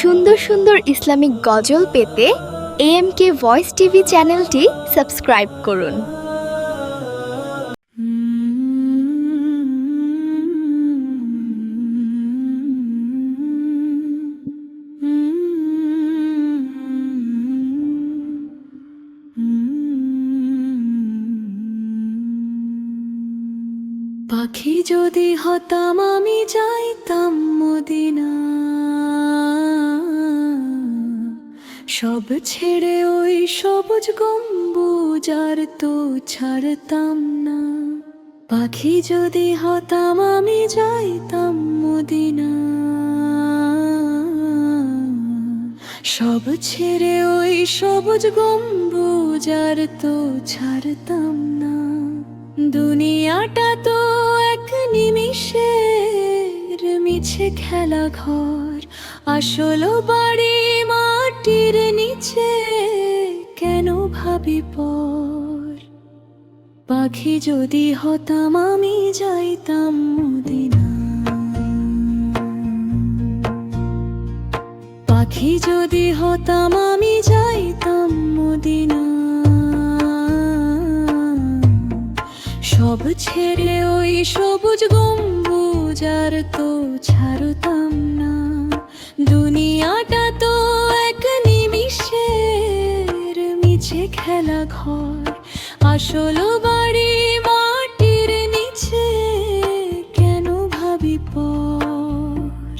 সুন্দর সুন্দর ইসলামিক গজল পেতে এম কে ভয়েস টিভি চ্যানেলটি সাবস্ক্রাইব করুন। পাখি যদি হতাম, আমি যাইতাম মদিনা সব ছেড়ে ওই সবুজ গম্বুজ আর তো ছাড়তাম না। পাখি যদি হতাম, আমি যাইতাম মদিনা। সব ছেড়ে ওই সবুজ গম্বুজ আর তো ছাড়তাম না। দুনিয়াটা তো এক নিমিষের মিছে খেলা ঘর, আসল বাড়ি মাটির নিচে কেন ভাবি পর? পাখি যদি হতাম, আমি যাইতাম মদিনা পাখি যদি হতাম, আমি যাইতাম মদিনা সব ছেড়ে ওই সবুজ গম্বুজ আর তো ছাড়তাম না। আসল বাড়ি মাটির নিচে কেন ভাবি পর?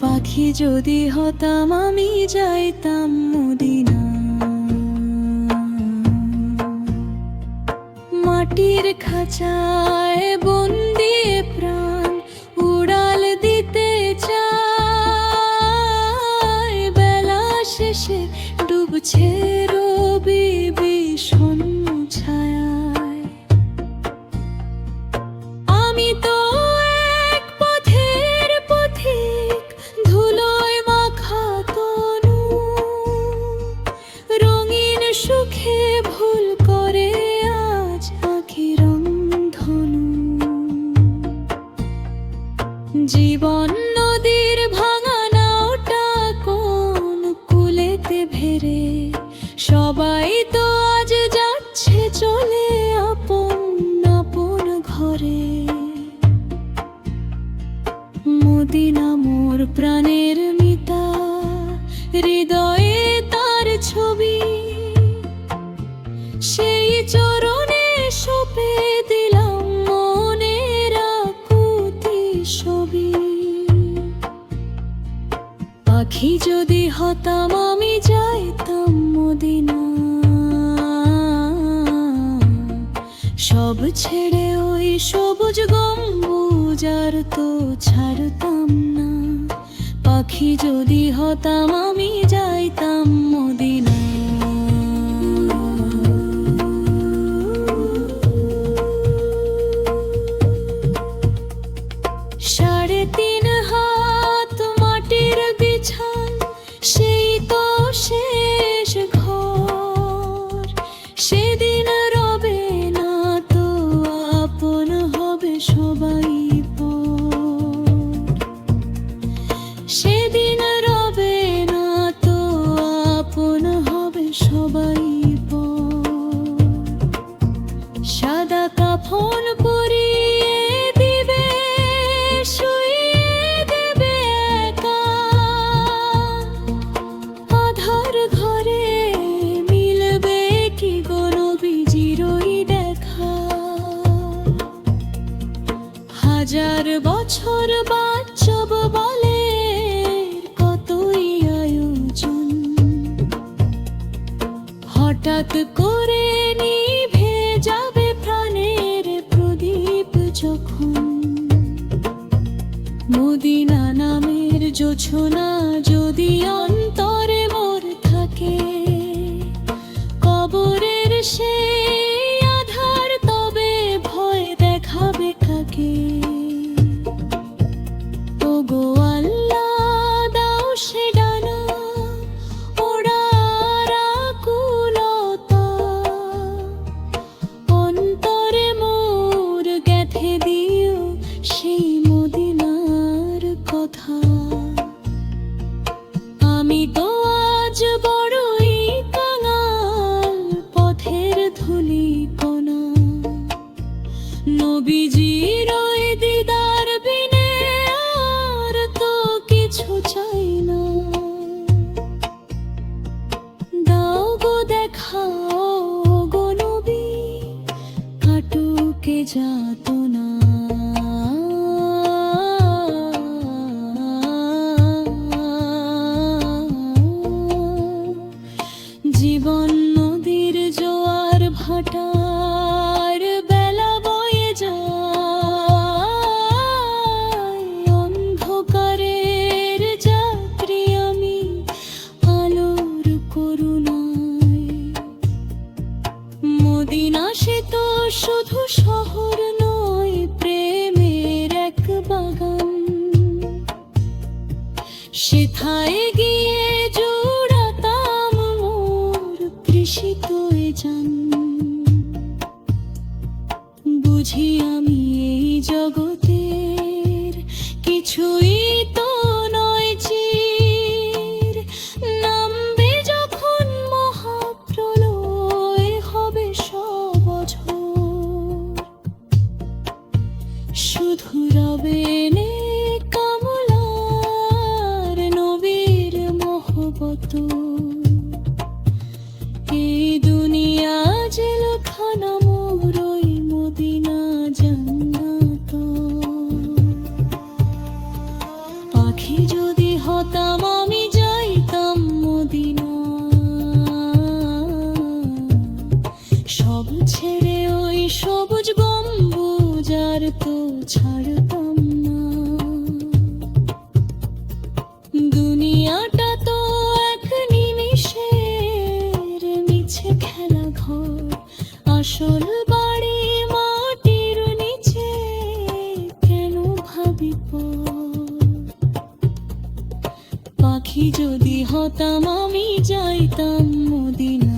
পাখি যদি হতাম, আমি যাইতাম মুদিনা মাটির খাঁচায় বন্দিয়ে মদিনা মোর প্রাণের মিতা, হৃদয়ে তার ছবি। সেই চরণে সপে দিলাম মনের আকুতি ছবি। পাখি যদি হতাম আমি যাইতাম মদিনা সব ছেড়ে ওই সবুজ গম্বুজ আর তো ছাড়তাম না। পাখি যদি হতাম, আমি যাইতাম মদিনা। সাড়ে তিন বছর বাচ্চব বলে কতই আয়োজন। হঠাৎ করে নিভে যাবে প্রাণের প্রদীপ যখন। মদিনা নামের জোছনা যদি অন্তরে মোর থাকে, কবরের সেই জগতের কিছুই তো নয় চির। নামবে যখন মহাপ্রলয় হবে সবঝর। শুধু রবেনে ছাড়তাম না। দুনিয়াটা তো এক খেলা ঘর। আসল বাড়ি মাটির নিচে, কেন ভাবি পাখি যদি হতাম, আমি যাইতাম মদিনা